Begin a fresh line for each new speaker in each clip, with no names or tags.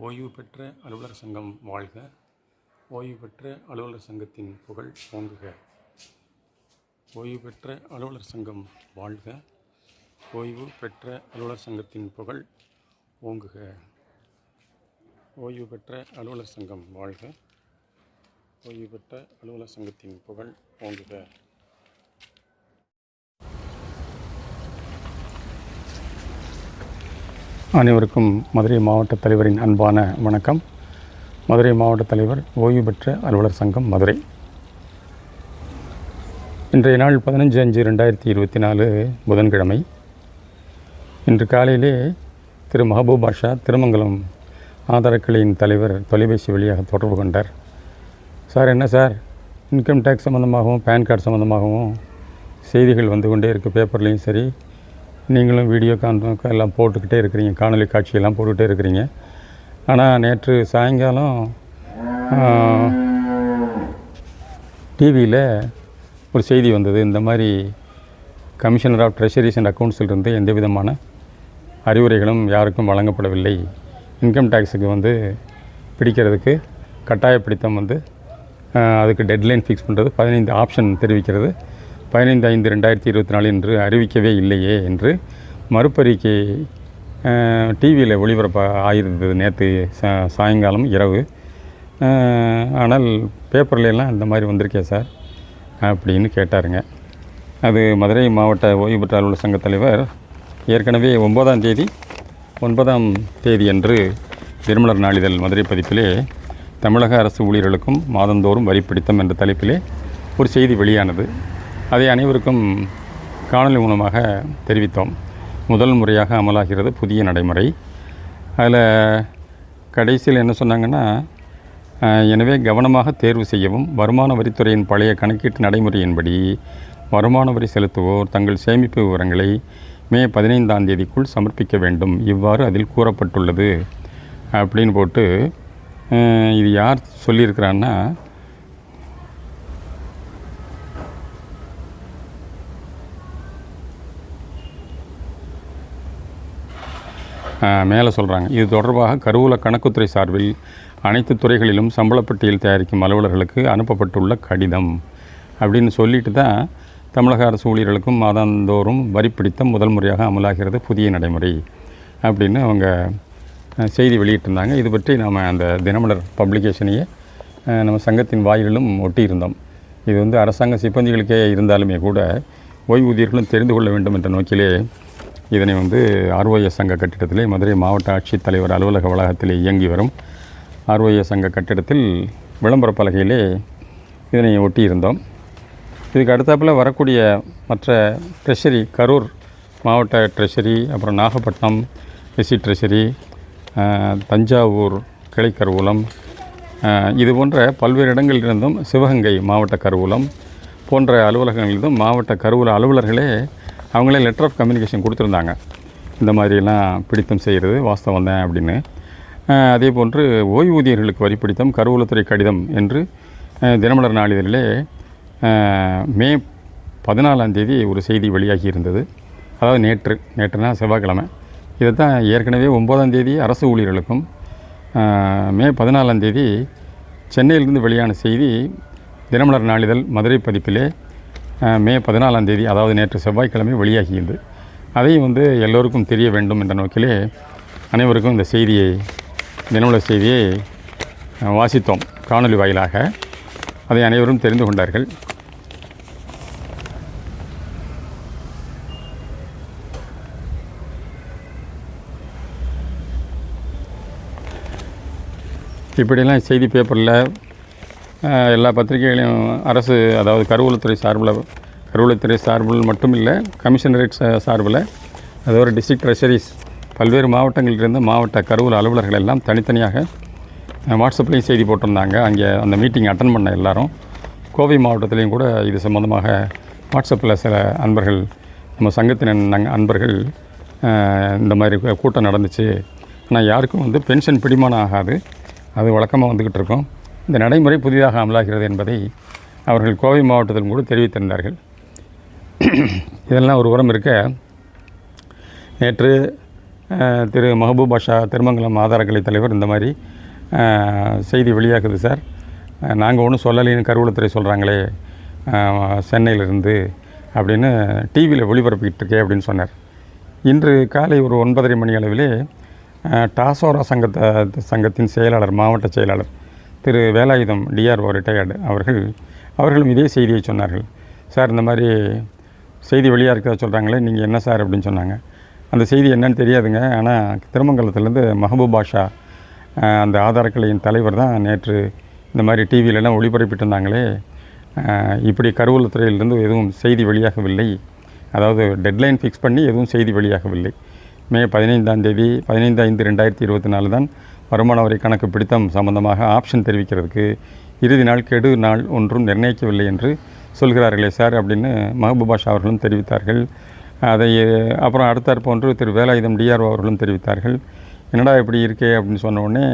ஓய்வு பெற்ற அலுவலர் சங்கம் வாழ்க. ஓய்வு பெற்ற அலுவலர் சங்கத்தின் புகழ் ஓங்குக. ஓய்வு பெற்ற அலுவலர் சங்கம் வாழ்க. ஓய்வு பெற்ற அலுவலர் சங்கத்தின் புகழ் ஓங்குக. ஓய்வு பெற்ற அலுவலர் சங்கம் வாழ்க. ஓய்வு பெற்ற அலுவலர் சங்கத்தின் புகழ் ஓங்குக. அனைவருக்கும் மதுரை மாவட்ட தலைவரின் அன்பான வணக்கம். மதுரை மாவட்ட தலைவர் ஓய்வு பெற்ற அலுவலர் சங்கம் மதுரை. இன்றைய நாள் பதினஞ்சு அஞ்சு ரெண்டாயிரத்தி இருபத்தி நாலு புதன்கிழமை. இன்று காலையிலே திரு மஹபூப் பாஷா திருமங்கலம் ஆதாரக்கிளையின் தலைவர் தொலைபேசி வழியாக தொடர்பு கொண்டார். சார் என்ன சார்? இன்கம் டேக்ஸ் சம்மந்தமாகவும் பேன் கார்டு சம்மந்தமாகவும் செய்திகள் வந்து கொண்டே இருக்குது பேப்பர்லேயும் சரி. நீங்களும் வீடியோ கான் எல்லாம் போட்டுக்கிட்டே இருக்கிறீங்க. காணொலி காட்சியெல்லாம் போட்டுக்கிட்டே இருக்கிறீங்க. ஆனால் நேற்று சாயங்காலம் டிவியில் ஒரு செய்தி வந்தது. இந்த மாதிரி கமிஷனர் ஆஃப் ட்ரெஷரிஸ் அண்ட் அக்கௌண்ட்ஸிலிருந்து எந்த விதமான அறிவுரைகளும் யாருக்கும் வழங்கப்படவில்லை. இன்கம் டேக்ஸுக்கு வந்து பிடிக்கிறதுக்கு கட்டாய பிடித்தம் வந்து அதுக்கு டெட்லைன் ஃபிக்ஸ் பண்ணுறது பதினைந்து ஆப்ஷன் தெரிவிக்கிறது. பதினைந்து ஐந்து ரெண்டாயிரத்தி இருபத்தி நாலு என்று அறிவிக்கவே இல்லையே என்று மறுப்பறிக்கை டிவியில் ஒளிபரப்ப ஆயிருந்தது நேற்று சா சாயங்காலம் இரவு. ஆனால் பேப்பர்ல எல்லாம் இந்த மாதிரி வந்திருக்கே சார் அப்படின்னு கேட்டாருங்க. அது மதுரை மாவட்ட ஓய்வு பெற்ற அலுவலர் சங்க தலைவர் ஏற்கனவே ஒன்பதாம் தேதி ஒன்பதாம் தேதி அன்று திருமலர் நாளிதழ் மதுரை பதிப்பிலே தமிழக அரசு ஊழியர்களுக்கும் மாதந்தோறும் வரி பிடித்தம் என்ற தலைப்பிலே ஒரு செய்தி வெளியானது. அதை அனைவருக்கும் காணொலி மூலமாக தெரிவித்தோம். முதல் முறையாக அமலாகிறது புதிய நடைமுறை. அதில் கடைசியில் என்ன சொன்னாங்கன்னா எனவே கவனமாக தேர்வு செய்யவும் வருமான வரித்துறையின் பழைய கணக்கீட்டு நடைமுறையின்படி வருமான வரி செலுத்துவோர் தங்கள் சேமிப்பு விவரங்களை மே பதினைந்தாம் தேதிக்குள் சமர்ப்பிக்க வேண்டும். இவ்வாறு அதில் கூறப்பட்டுள்ளது. அப்படின்னு போட்டு இது யார் சொல்லியிருக்கிறான்னா மேலே சொல்கிறாங்க இது தொடர்பாக கருவூல கணக்குத்துறை சார்பில் அனைத்து துறைகளிலும் சம்பளப்பட்டியல் தயாரிக்கும் அலுவலர்களுக்கு அனுப்பப்பட்டுள்ள கடிதம். அப்படின்னு சொல்லிட்டு தான் தமிழக அரசு ஊழியர்களுக்கும் மாதந்தோறும் வரி பிடித்தம் முதல் முறையாக அமலாகிறது புதிய நடைமுறை அப்படின்னு அவங்க செய்தி வெளியிட்டிருந்தாங்க. இது பற்றி நாம் அந்த தினமலர் பப்ளிகேஷனையே நம்ம சங்கத்தின் வாயிலும் ஒட்டியிருந்தோம். இது வந்து அரசாங்க சிப்பந்திகளுக்கே இருந்தாலுமே கூட ஓய்வூதியர்களும் தெரிந்து கொள்ள வேண்டும் என்ற நோக்கிலே இதனை வந்து ஆர்ஒஎஸ் சங்க கட்டிடத்திலே மதுரை மாவட்ட ஆட்சித்தலைவர் அலுவலக வளாகத்திலே இயங்கி வரும். ஆர்ஒஎஸ் சங்க கட்டிடத்தில் விளம்பர பலகையிலே இதனை ஒட்டியிருந்தோம். இதுக்கு அடுத்தாப்பில் வரக்கூடிய மற்ற ட்ரெஷரி கரூர் மாவட்ட ட்ரெஷரி அப்புறம் நாகப்பட்டினம் எஸ்சி ட்ரெஷரி தஞ்சாவூர் கிளை கருவூலம் இது போன்ற பல்வேறு இடங்களிலிருந்தும் சிவகங்கை மாவட்ட கருவூலம் போன்ற அலுவலகங்களிலிருந்தும் மாவட்ட கருவூல அலுவலர்களே அவங்களே லெட்டர் ஆஃப் கம்யூனிகேஷன் கொடுத்துருந்தாங்க. இந்த மாதிரியெல்லாம் பிடித்தம் செய்கிறது வாஸ்தவம் தான் அப்படின்னு. அதே போன்று ஓய்வூதியர்களுக்கு வரி பிடித்தம் கருவூலத்துறை கடிதம் என்று தினமலர் நாளிதழிலே மே பதினாலாம் தேதி ஒரு செய்தி வெளியாகி இருந்தது. அதாவது நேற்று நேற்றுனா செவ்வாய்க்கிழமை. இதை தான் ஏற்கனவே ஒன்பதாம் தேதி அரசு ஊழியர்களுக்கும் மே பதினாலாம் தேதி சென்னையிலிருந்து வெளியான செய்தி தினமலர் நாளிதழ் மதுரை பதிப்பிலே மே பதினாலாம் தேதி அதாவது நேற்று செவ்வாய்க்கிழமை வெளியாகியது. அதையும் வந்து எல்லோருக்கும் தெரிய வேண்டும் என்ற நோக்கிலே அனைவருக்கும் இந்த செய்தியை தினமலர் செய்தியை வாசித்தோம் காணொலி வாயிலாக. அதை அனைவரும் தெரிந்து கொண்டார்கள். இப்படியெல்லாம் செய்தி பேப்பரில் எல்லா பத்திரிகைகளையும் அரசு அதாவது கருவூலத்துறை சார்பில் கருவூலத்துறை சார்பில் மட்டும் இல்லை கமிஷனரேட் சார்பில் அதோட டிஸ்ட்ரிக்ட் ட்ரெஷரிஸ் பல்வேறு மாவட்டங்களிலிருந்து மாவட்ட கருவூல அலுவலர்கள் எல்லாம் தனித்தனியாக வாட்ஸ்அப்லேயும் செய்தி போட்டிருந்தாங்க. அங்கே அந்த மீட்டிங் அட்டன் பண்ண எல்லாரும். கோவை மாவட்டத்திலையும் கூட இது சம்மந்தமாக வாட்ஸ்அப்பில் சில அன்பர்கள் நம்ம சங்கத்தின் அன்பர்கள் இந்த மாதிரி கூட்டம் நடந்துச்சு. ஆனால் யாருக்கும் வந்து பென்ஷன் பிடிமானம் ஆகாது. அது வழக்கமாக வந்துக்கிட்டு இருக்கும். இந்த நடைமுறை புதிதாக அமலாகிறது என்பதை அவர்கள் கோவை மாவட்டத்திலும் கூட தெரிவித்திருந்தார்கள். இதெல்லாம் ஒரு உரம் இருக்க நேற்று திரு மஹபூப் பாஷா திருமங்கலம் ஆதாரக்கலை தலைவர் இந்த மாதிரி செய்தி வெளியாகுது சார். நாங்கள் ஒன்றும் சொல்லலைன்னு கருவூலத்துறை சொல்கிறாங்களே சென்னையிலிருந்து அப்படின்னு டிவியில் ஒளிபரப்பிக்கிட்டு இருக்கே அப்படின்னு சொன்னார். இன்று காலை ஒரு ஒன்பதரை மணி அளவிலே டாசோரா சங்கத்தை சங்கத்தின் செயலாளர் மாவட்ட செயலாளர் திரு வேலாயுதம் டிஆர்ஓ ரிட்டையர்டு அவர்கள் அவர்களும் இதே செய்தியை சொன்னார்கள். சார் இந்த மாதிரி செய்தி வெளியாக இருக்கிறத சொல்கிறாங்களே நீங்கள் என்ன சார்? அப்படின்னு சொன்னாங்க. அந்த செய்தி என்னன்னு தெரியாதுங்க. ஆனால் திருமங்கலத்துலேருந்து மஹபூப் பாஷா அந்த ஆதாரக்கலையின் தலைவர் தான் நேற்று இந்த மாதிரி டிவியிலலாம் ஒளிபரப்பிட்டு இருந்தாங்களே இப்படி கருவூலத்துறையிலிருந்து எதுவும் செய்தி வெளியாகவில்லை. அதாவது டெட்லைன் ஃபிக்ஸ் பண்ணி எதுவும் செய்தி வெளியாகவில்லை. மே பதினைந்தாம் தேதி பதினைந்து ஐந்து ரெண்டாயிரத்தி இருபத்தி நாலு தான் வருமான வரி கணக்கு பிடித்தம் சம்பந்தமாக ஆப்ஷன் தெரிவிக்கிறதுக்கு இறுதி நாள் கெடு நாள் ஒன்றும் நிர்ணயிக்கவில்லை என்று சொல்கிறார்களே சார் அப்படின்னு மஹபூபா ஷா அவர்களும் தெரிவித்தார்கள். அதை அப்புறம் அடுத்தாற் போன்று திரு வேலாயுதம் டிஆர்ஓ அவர்களும் தெரிவித்தார்கள். என்னடா இப்படி இருக்கே அப்படின்னு சொன்ன உடனே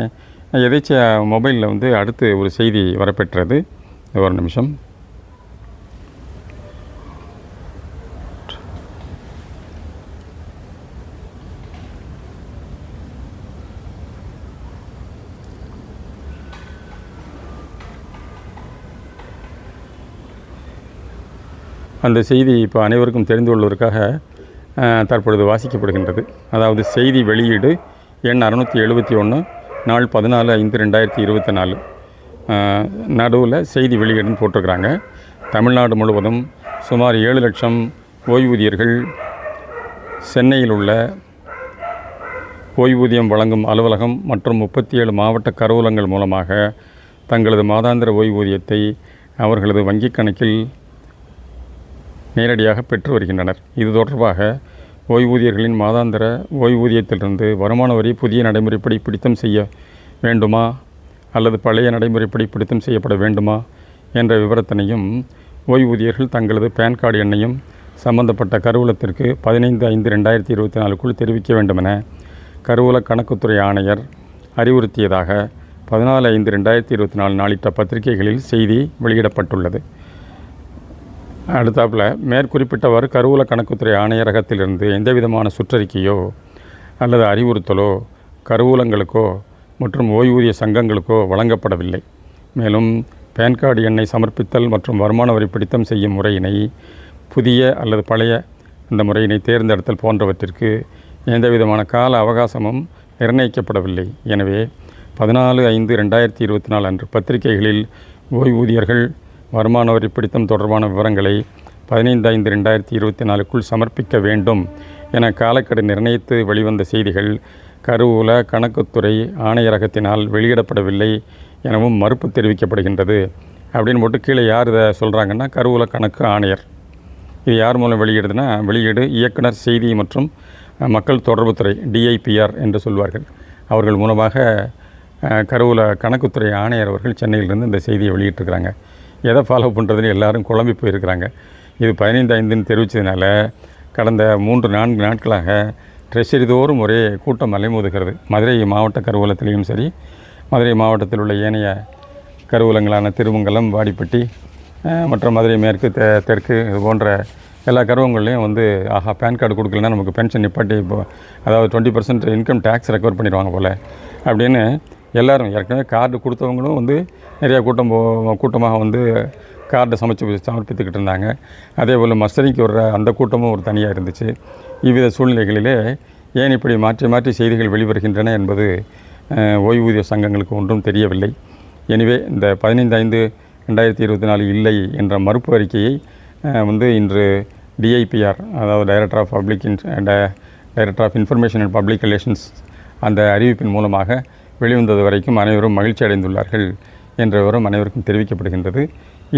எதேச்சியாக மொபைலில் வந்து அடுத்து ஒரு செய்தி வரப்பெற்றது. ஒரு நிமிஷம். அந்த செய்தி இப்போ அனைவருக்கும் தெரிந்து கொள்வதற்காக தற்பொழுது வாசிக்கப்படுகின்றது. அதாவது செய்தி வெளியீடு எண் அறுநூற்றி எழுபத்தி ஒன்று நாள் பதினாலு ஐந்து ரெண்டாயிரத்தி இருபத்தி நாலு. நடுவில் செய்தி வெளியீடுன்னு போட்டிருக்கிறாங்க. தமிழ்நாடு முழுவதும் சுமார் ஏழு லட்சம் ஓய்வூதியர்கள் சென்னையில் உள்ள ஓய்வூதியம் வழங்கும் அலுவலகம் மற்றும் முப்பத்தி ஏழு மாவட்ட கருவூலங்கள் மூலமாக தங்களது மாதாந்திர ஓய்வூதியத்தை அவர்களது வங்கிக் கணக்கில் நேரடியாக பெற்று வருகின்றனர். இது தொடர்பாக ஓய்வூதியர்களின் மாதாந்திர ஓய்வூதியத்திலிருந்து வருமான வரி புதிய நடைமுறைப்படி பிடித்தம் செய்ய வேண்டுமா? அல்லது பழைய நடைமுறைப்படி பிடித்தம் செய்யப்பட வேண்டுமா? என்ற விவரத்தினையும் ஓய்வூதியர்கள் தங்களது பேன் கார்டு எண்ணையும் சம்பந்தப்பட்ட கருவூலத்திற்கு பதினைந்து ஐந்து ரெண்டாயிரத்தி இருபத்தி நாலுக்குள் தெரிவிக்க வேண்டுமென கருவூல கணக்குத்துறை ஆணையர் அறிவுறுத்தியதாக பதினாலு ஐந்து ரெண்டாயிரத்தி இருபத்தி நாலு நாளிட்ட பத்திரிகைகளில் செய்தி வெளியிடப்பட்டுள்ளது. அடுத்தாப்பில் மேற்குறிப்பிட்டவாறு கருவூல கணக்குத்துறை ஆணையரகத்திலிருந்து எந்தவிதமான சுற்றறிக்கையோ அல்லது அறிவுறுத்தலோ கருவூலங்களுக்கோ மற்றும் ஓய்வூதிய சங்கங்களுக்கோ வழங்கப்படவில்லை. மேலும் பேன் கார்டு எண்ணை சமர்ப்பித்தல் மற்றும் வருமான வரி பிடித்தம் செய்யும் முறையினை புதிய அல்லது பழைய இந்த முறையினை தேர்ந்தெடுத்தல் போன்றவற்றிற்கு எந்தவிதமான கால அவகாசமும் நிர்ணயிக்கப்படவில்லை. எனவே பதினாலு ஐந்து ரெண்டாயிரத்தி இருபத்தி நாலு அன்று பத்திரிகைகளில் ஓய்வூதியர்கள் வருமான வரி பிடித்தம் தொடர்பான விவரங்களை பதினைந்து ஐந்து ரெண்டாயிரத்தி இருபத்தி நாலுக்குள் சமர்ப்பிக்க வேண்டும் என காலக்கெடு நிர்ணயித்து வெளிவந்த செய்திகள் கருவூல கணக்குத்துறை ஆணையரகத்தினால் வெளியிடப்படவில்லை எனவும் மறுப்பு தெரிவிக்கப்படுகின்றது. அப்படின்னு போட்டு கீழே யார் இதை சொல்கிறாங்கன்னா கருவூல கணக்கு ஆணையர். இது யார் மூலம் வெளியிடுதுன்னா வெளியீடு இயக்குனர் செய்தி மற்றும் மக்கள் தொடர்புத்துறை டிஐபிஆர் என்று சொல்வார்கள். அவர்கள் மூலமாக கருவூல கணக்குத்துறை ஆணையர் அவர்கள் சென்னையிலிருந்து இந்த செய்தியை வெளியிட்டிருக்கிறாங்க. எதை ஃபாலோ பண்ணுறதுன்னு எல்லோரும் குழம்பி போயிருக்கிறாங்க. இது பதினைந்து ஐந்துன்னு தெரிவித்ததுனால கடந்த மூன்று நான்கு நாட்களாக ட்ரெஷரி தோறும் ஒரே கூட்டம் அலைமோதுகிறது. மதுரை மாவட்ட கருவூலத்திலையும் சரி மதுரை மாவட்டத்தில் உள்ள ஏனைய கருவூலங்களான திருமங்கலம் வாடிப்பட்டி மற்றும் மதுரை மேற்கு தெ தெற்கு இது போன்ற எல்லா கருவங்கள்லையும் வந்து ஆஹா பேன் கார்டு கொடுக்கலன்னா நமக்கு பென்ஷன் நிப்பாட்டி இப்போ அதாவது twenty percent income tax recover பண்ணிடுவாங்க போல். அப்படின்னு எல்லாரும் ஏற்கனவே கார்டு கொடுத்தவங்களும் வந்து நிறையா கூட்டம் போ கூட்டமாக வந்து கார்டை சமைச்சு சமர்ப்பித்துக்கிட்டு இருந்தாங்க. அதே போல் மஸ்டரிங்க்கு வர்ற அந்த கூட்டமும் ஒரு தனியாக இருந்துச்சு. இவ்வித சூழ்நிலைகளிலே ஏன் இப்படி மாற்றி மாற்றி செய்திகள் வெளிவருகின்றன என்பது ஓய்வூதிய சங்கங்களுக்கு ஒன்றும் தெரியவில்லை. எனவே இந்த பதினைந்து ஐந்து ரெண்டாயிரத்தி இருபத்தி நாலு இல்லை என்ற மறுப்பு அறிக்கையை வந்து இன்று டிஐபிஆர் அதாவது director of public in director of information and public relations அந்த அறிவிப்பின் மூலமாக வெளிவந்தது வரைக்கும் அனைவரும் மகிழ்ச்சி அடைந்துள்ளார்கள் என்ற விவரம் அனைவருக்கும் தெரிவிக்கப்படுகின்றது.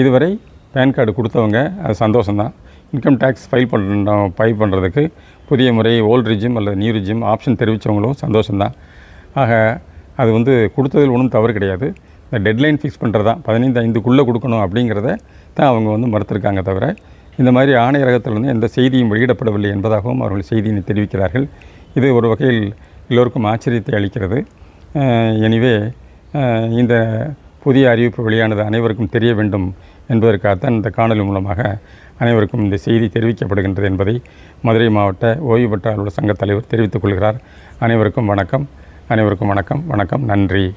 இதுவரை பேன் கார்டு கொடுத்தவங்க அது சந்தோஷம்தான். இன்கம் டேக்ஸ் ஃபைல் பண்ணுற ஃபைல் பண்ணுறதுக்கு புதிய முறை ஓல்டு ரிஜிம் அல்லது நியூ ரிஜிம் ஆப்ஷன் தெரிவித்தவங்களும் சந்தோஷம்தான். ஆக அது வந்து கொடுத்ததில் ஒன்றும் தவறு கிடையாது. இந்த டெட்லைன் ஃபிக்ஸ் பண்ணுறது தான் பதினைந்து ஐந்துக்குள்ளே கொடுக்கணும் அப்படிங்கிறத தான் அவங்க வந்து மறுத்திருக்காங்க தவிர இந்த மாதிரி ஆணையரகத்தில் வந்து எந்த செய்தியும் வெளியிடப்படவில்லை என்பதாகவும் அவர்கள் செய்தியினை தெரிவிக்கிறார்கள். இது ஒரு வகையில் எல்லோருக்கும் ஆச்சரியத்தை அளிக்கிறது. எனிவே இந்த புதிய அறிவிப்பு வெளியானது அனைவருக்கும் தெரிய வேண்டும் என்பதற்காகத்தான் இந்த காணொலி மூலமாக அனைவருக்கும் இந்த செய்தி தெரிவிக்கப்படுகின்றது என்பதை மதுரை மாவட்ட ஓய்வு பெற்ற அலுவலர் சங்கத் தலைவர் தெரிவித்துக் கொள்கிறார். அனைவருக்கும் வணக்கம். அனைவருக்கும் வணக்கம். வணக்கம். நன்றி.